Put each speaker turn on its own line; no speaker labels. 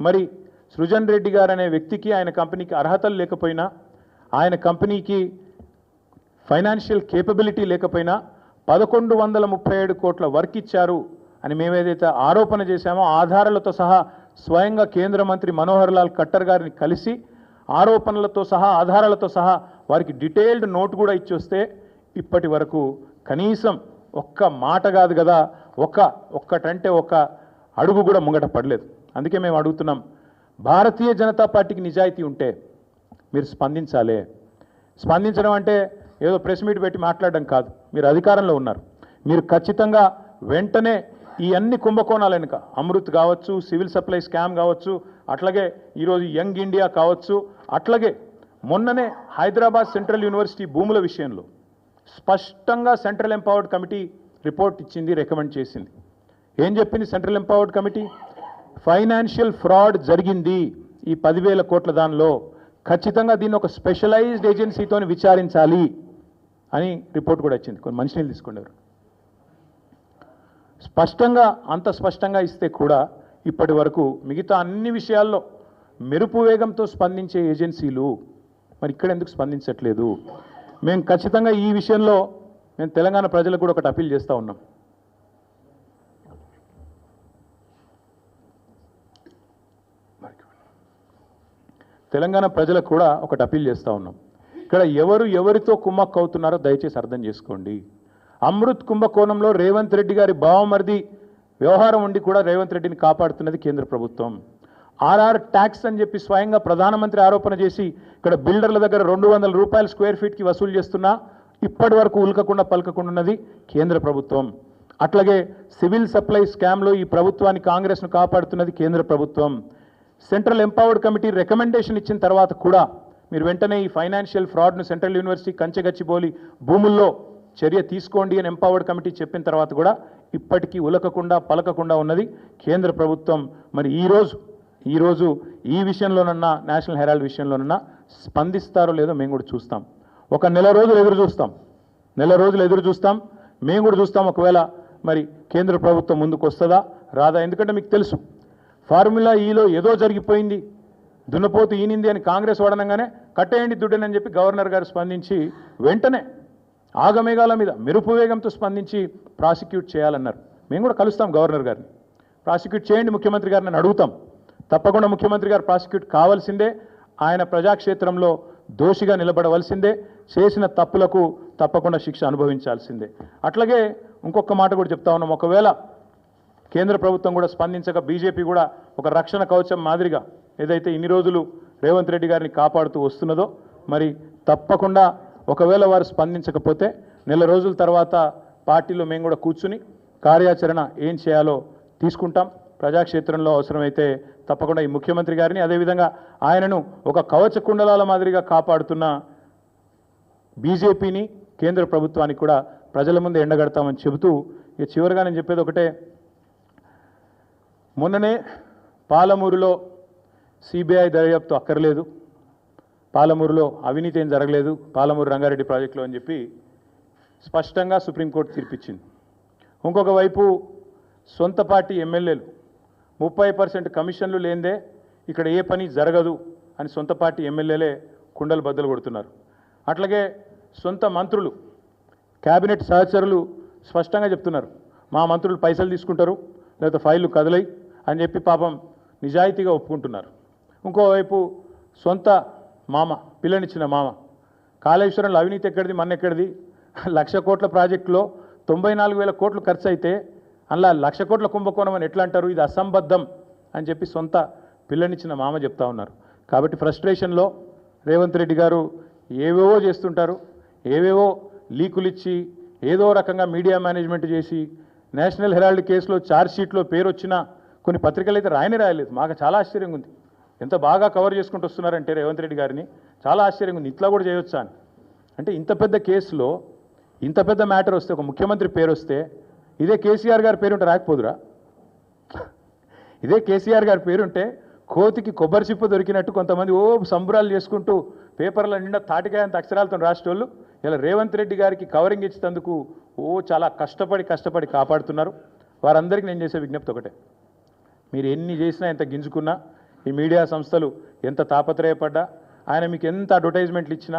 మరి సృజన్ రెడ్డి గారు అనే వ్యక్తికి ఆయన కంపెనీకి అర్హతలు లేకపోయినా ఆయన కంపెనీకి ఫైనాన్షియల్ కేపబిలిటీ లేకపోయినా పదకొండు వందల ముప్పై ఏడు కోట్ల వర్క్ ఇచ్చారు అని మేమేదైతే ఆరోపణ చేశామో ఆధారాలతో సహా స్వయంగా కేంద్ర మంత్రి మనోహర్ లాల్ ఖట్టర్ గారిని కలిసి ఆరోపణలతో సహా ఆధారాలతో సహా వారికి డీటెయిల్డ్ నోట్ కూడా ఇచ్చి వస్తే ఇప్పటి వరకు కనీసం ఒక్క మాట కాదు కదా ఒక్క ఒక్కటంటే ఒక అడుగు కూడా ముంగట పడలేదు. అందుకే మేము అడుగుతున్నాం భారతీయ జనతా పార్టీకి నిజాయితీ ఉంటే మీరు స్పందించాలి. స్పందించడం అంటే ఏదో ప్రెస్ మీట్ పెట్టి మాట్లాడడం కాదు మీరు అధికారంలో ఉన్నారు. మీరు ఖచ్చితంగా వెంటనే ఈ అన్ని కుంభకోణాల వెనుక అమృత్ కావచ్చు సివిల్ సప్లై స్కామ్ కావచ్చు అట్లాగే ఈరోజు యంగ్ ఇండియా కావచ్చు అట్లాగే మొన్ననే హైదరాబాద్ సెంట్రల్ యూనివర్సిటీ భూముల విషయంలో స్పష్టంగా సెంట్రల్ ఎంపవర్డ్ కమిటీ రిపోర్ట్ ఇచ్చింది రికమెండ్ చేసింది. ఏం చెప్పింది central empowered committee financial fraud జరిగింది ఈ పదివేల కోట్ల దానిలో. ఖచ్చితంగా దీన్ని ఒక స్పెషలైజ్డ్ ఏజెన్సీతో విచారించాలి అని రిపోర్ట్ కూడా వచ్చింది కొన్ని మంచినీళ్ళు తీసుకున్నారు. స్పష్టంగా అంత స్పష్టంగా ఇస్తే కూడా ఇప్పటి వరకు మిగతా అన్ని విషయాల్లో మెరుపు వేగంతో స్పందించే ఏజెన్సీలు మరి ఇక్కడ ఎందుకు స్పందించట్లేదు? మేము ఖచ్చితంగా ఈ విషయంలో మేము తెలంగాణ ప్రజలకు కూడా ఒకటి అప్పీల్ చేస్తూ ఉన్నాం. తెలంగాణ ప్రజలకు కూడా ఒకటి అప్పీల్ చేస్తూ ఉన్నాం. ఇక్కడ ఎవరు ఎవరితో కుమ్మక్కు అవుతున్నారో దయచేసి అర్థం చేసుకోండి. అమృత్ కుంభకోణంలో రేవంత్ రెడ్డి గారి బావమరిది వ్యవహారం ఉండి కూడా రేవంత్ రెడ్డిని కాపాడుతున్నది కేంద్ర ప్రభుత్వం. ఆర్ఆర్ ట్యాక్స్ అని చెప్పి స్వయంగా ప్రధానమంత్రి ఆరోపణ చేసి ఇక్కడ బిల్డర్ల దగ్గర రెండు వందల రూపాయలు స్క్వేర్ ఫీట్కి వసూలు చేస్తున్నా ఇప్పటి వరకు ఉల్కకుండా పలకకుండా ఉన్నది కేంద్ర ప్రభుత్వం. అట్లాగే సివిల్ సప్లై స్కామ్లో ఈ ప్రభుత్వాన్ని కాంగ్రెస్ను కాపాడుతున్నది కేంద్ర ప్రభుత్వం. సెంట్రల్ ఎంపవర్డ్ కమిటీ రికమెండేషన్ ఇచ్చిన తర్వాత కూడా మీరు వెంటనే ఈ ఫైనాన్షియల్ ఫ్రాడ్ను సెంట్రల్ యూనివర్సిటీ కంచెగచ్చిబోలి భూముల్లో చర్య తీసుకోండి అని ఎంపవర్డ్ కమిటీ చెప్పిన తర్వాత కూడా ఇప్పటికీ ఉలకకుండా పలకకుండా ఉన్నది. కేంద్ర ప్రభుత్వం మరి ఈరోజు ఈరోజు ఈ విషయంలోనన్నా నేషనల్ హెరాల్డ్ విషయంలోనన్నా స్పందిస్తారో లేదో మేము కూడా చూస్తాం. ఒక నెల రోజులు ఎదురు చూస్తాం. నెల రోజులు ఎదురు చూస్తాం. మేము కూడా చూస్తాం ఒకవేళ మరి కేంద్ర ప్రభుత్వం ముందుకు వస్తుందా రాదా? ఎందుకంటే మీకు తెలుసు ఫార్ములా ఈలో ఏదో జరిగిపోయింది. దున్నపోతు ఈనింది అని కాంగ్రెస్ వాడనంగానే కట్టేయండి దుడ్డనని చెప్పి గవర్నర్ గారు స్పందించి వెంటనే ఆగమేఘాల మీద మెరుపు వేగంతో స్పందించి ప్రాసిక్యూట్ చేయాలన్నారు. మేము కూడా కలుస్తాం గవర్నర్ గారిని. ప్రాసిక్యూట్ చేయండి ముఖ్యమంత్రి గారిని అడుగుతాం. తప్పకుండా ముఖ్యమంత్రి గారు ప్రాసిక్యూట్ కావాల్సిందే. ఆయన ప్రజాక్షేత్రంలో దోషిగా నిలబడవలసిందే. చేసిన తప్పులకు తప్పకుండా శిక్ష అనుభవించాల్సిందే. అట్లాగే ఇంకొక మాట కూడా చెప్తా ఉన్నాం. ఒకవేళ కేంద్ర ప్రభుత్వం కూడా స్పందించక బీజేపీ కూడా ఒక రక్షణ కవచం మాదిరిగా ఏదైతే ఇన్ని రోజులు రేవంత్ రెడ్డి గారిని కాపాడుతూ వస్తున్నదో మరి తప్పకుండా ఒకవేళ వారు స్పందించకపోతే నెల రోజుల తర్వాత పార్టీలో మేము కూడా కూర్చుని కార్యాచరణ ఏం చేయాలో తీసుకుంటాం. ప్రజాక్షేత్రంలో అవసరమైతే తప్పకుండా ఈ ముఖ్యమంత్రి గారిని అదేవిధంగా ఆయనను ఒక కవచ కుండలాల మాదిరిగా కాపాడుతున్న బీజేపీని కేంద్ర ప్రభుత్వానికి కూడా ప్రజల ముందు ఎండగడతామని చెబుతూ ఇక చివరిగా నేను చెప్పేది ఒకటే మొన్ననే పాలమూరులో సిబిఐ దర్యాప్తు అక్కర్లేదు. పాలమూరులో అవినీతి ఏం జరగలేదు. పాలమూరు రంగారెడ్డి ప్రాజెక్టులో అని చెప్పి స్పష్టంగా సుప్రీంకోర్టు తీర్పిచ్చింది. ఇంకొక వైపు సొంత పార్టీ ఎమ్మెల్యేలు ముప్పై పర్సెంట్ కమిషన్లు లేందే ఇక్కడ ఏ పని జరగదు అని సొంత పార్టీ ఎమ్మెల్యేలే కుండలు బద్దలు కొడుతున్నారు. అట్లాగే సొంత మంత్రులు కేబినెట్ సహచరులు స్పష్టంగా చెప్తున్నారు. మా మంత్రులు పైసలు తీసుకుంటారు లేకపోతే ఫైళ్ళు కదలై అని చెప్పి పాపం నిజాయితీగా ఒప్పుకుంటున్నారు. ఇంకోవైపు సొంత మామ పిల్లనిచ్చిన మామ కాళేశ్వరంలో అవినీతి ఎక్కడిది మన ఎక్కడిది? లక్ష కోట్ల ప్రాజెక్టులో తొంభై నాలుగు వేల కోట్లు ఖర్చు అయితే అందులో లక్ష కోట్ల కుంభకోణం అని ఎట్లా అంటారు? ఇది అసంబద్ధం అని చెప్పి సొంత పిల్లనిచ్చిన మామ చెప్తా ఉన్నారు. కాబట్టి ఫ్రస్ట్రేషన్లో రేవంత్ రెడ్డి గారు ఏవేవో చేస్తుంటారు ఏవేవో లీకులు ఇచ్చి ఏదో రకంగా మీడియా మేనేజ్మెంట్ చేసి నేషనల్ హెరాల్డ్ కేసులో ఛార్జ్ షీట్లో పేరు వచ్చినా కొన్ని పత్రికలు అయితే రాయని రాయలేదు. మాకు చాలా ఆశ్చర్యంగా ఉంది. ఎంత బాగా కవర్ చేసుకుంటూ వస్తున్నారంటే రేవంత్ రెడ్డి గారిని. చాలా ఆశ్చర్యంగా ఉంది. ఇట్లా కూడా చేయొచ్చా అని. అంటే ఇంత పెద్ద కేసులో ఇంత పెద్ద మ్యాటర్ వస్తే ఒక ముఖ్యమంత్రి పేరు వస్తే ఇదే కేసీఆర్ గారి పేరుంటే రాకపోదురా? ఇదే కేసీఆర్ గారి పేరుంటే కోతికి కొబ్బరి చిప్ప దొరికినట్టు కొంతమంది ఓ సంబరాలు చేసుకుంటూ పేపర్ల నిండా తాటికాయంత అక్షరాలతో రాసేటోళ్ళు ఇలా రేవంత్ రెడ్డి గారికి కవరింగ్ ఇచ్చినందుకు ఓ చాలా కష్టపడి కష్టపడి కాపాడుతున్నారు. వారందరికీ నేను చేసే విజ్ఞప్తి ఒకటే. మీరు ఎన్ని చేసినా ఎంత గింజుకున్నా ఈ మీడియా సంస్థలు ఎంత తాపత్రయపడ్డా ఆయన మీకు ఎంత అడ్వర్టైజ్మెంట్లు ఇచ్చినా